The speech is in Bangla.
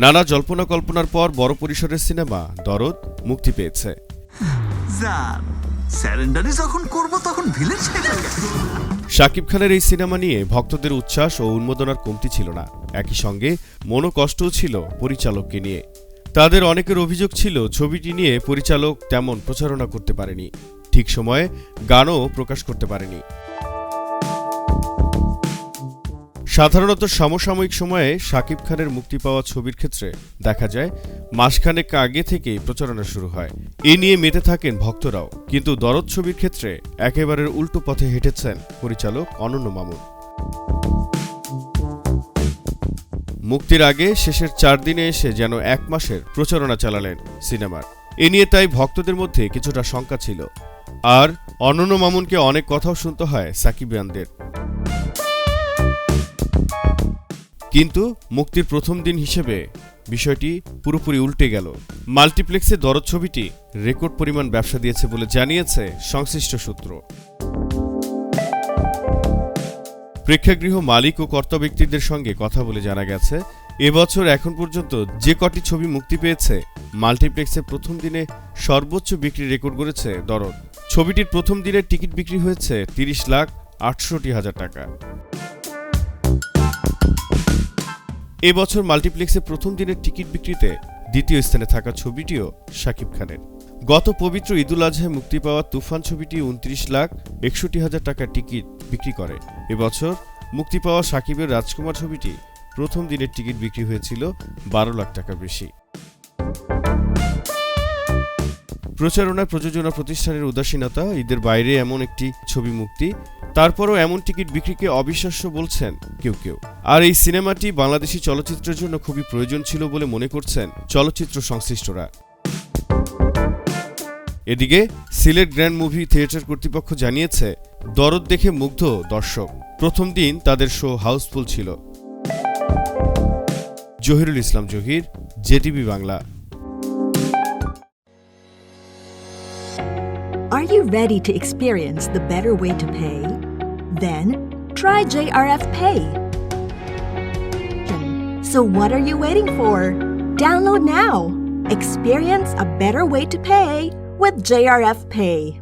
নানা জল্পনা কল্পনার পর বড় পরিসরের সিনেমা দরদ মুক্তি পেয়েছে। যান যখন করব তখন ভিলেজ শাকিব খানের এই সিনেমা নিয়ে ভক্তদের উচ্ছ্বাস ও উন্মোদনার কমতি ছিল না। একই সঙ্গে মনোকষ্টও ছিল পরিচালককে নিয়ে। তাদের অনেকের অভিযোগ ছিল ছবিটি নিয়ে পরিচালক তেমন প্রচারণা করতে পারেনি। ঠিক সময়ে গানও প্রকাশ করতে পারেনি। সাধারণত সমসাময়িক সময়ে শাকিব খানের মুক্তি পাওয়া ছবির ক্ষেত্রে দেখা যায়, মাসখানেক আগে থেকেই প্রচারণা শুরু হয়। এ নিয়ে মেতে থাকেন ভক্তরাও। কিন্তু দরদ ছবির ক্ষেত্রে একেবারে উল্টো পথে হেঁটেছেন পরিচালক অনন্য মামুন। মুক্তির আগে শেষের চার দিনে এসে যেন এক মাসের প্রচারণা চালালেন সিনেমার। এ নিয়ে তাই ভক্তদের মধ্যে কিছুটা শঙ্কা ছিল। আর অনন্য মামুনকে অনেক কথাও শুনতে হয় সাকিবিয়ানদের। কিন্তু মুক্তির প্রথম দিন হিসেবে বিষয়টি পুরোপুরি উল্টে গেল। মাল্টিপ্লেক্সে দরদ ছবিটি রেকর্ড পরিমাণ ব্যবসা দিয়েছে বলে জানিয়েছে সংশ্লিষ্ট সূত্র। প্রেক্ষাগৃহ মালিক ও কর্তা ব্যক্তিদের সঙ্গে কথা বলে জানা গেছে, এবছর এখন পর্যন্ত যে কটি ছবি মুক্তি পেয়েছে মাল্টিপ্লেক্সে প্রথম দিনে সর্বোচ্চ বিক্রি রেকর্ড করেছে দরদ। ছবিটির প্রথম দিনের টিকিট বিক্রি হয়েছে তিরিশ লাখ আটষট্টি হাজার টাকা। এবছর মাল্টিপ্লেক্সে প্রথম দিনের টিকিট বিক্রিতে দ্বিতীয় স্থানে থাকা ছবিটিও শাকিব খানের। গত পবিত্র ঈদুল আজহায় মুক্তি পাওয়া তুফান ছবিটি উনত্রিশ লাখ একষট্টি হাজার টাকার টিকিট বিক্রি করে। এবছর মুক্তি পাওয়া সাকিবের রাজকুমার ছবিটি প্রথম দিনের টিকিট বিক্রি হয়েছিল বারো লাখ টাকা বেশি। প্রচারণা প্রযোজনা প্রতিষ্ঠানের উদাসীনতা, ঈদের বাইরে এমন একটি ছবি মুক্তি, তারপরও এমন টিকিট বিক্রিকে অবিশ্বাস্য বলছেন কেউ কেউ। আর এই সিনেমাটি বাংলাদেশি চলচ্চিত্রের জন্য খুবই প্রয়োজন ছিল বলে মনে করছেন চলচ্চিত্র সংশ্লিষ্টরা এদিকে সিলেট গ্র্যান্ড মুভি থিয়েটার কর্তৃপক্ষ জানিয়েছে, দরদ দেখে মুগ্ধ দর্শক প্রথম দিন তাদের শো হাউসফুল ছিল Jahirul Islam Jahir, JTV Bangla Are you ready to experience the better way to pay? Then, try JRF Pay. So, what are you waiting for? Download now. Experience a better way to pay with JRF Pay.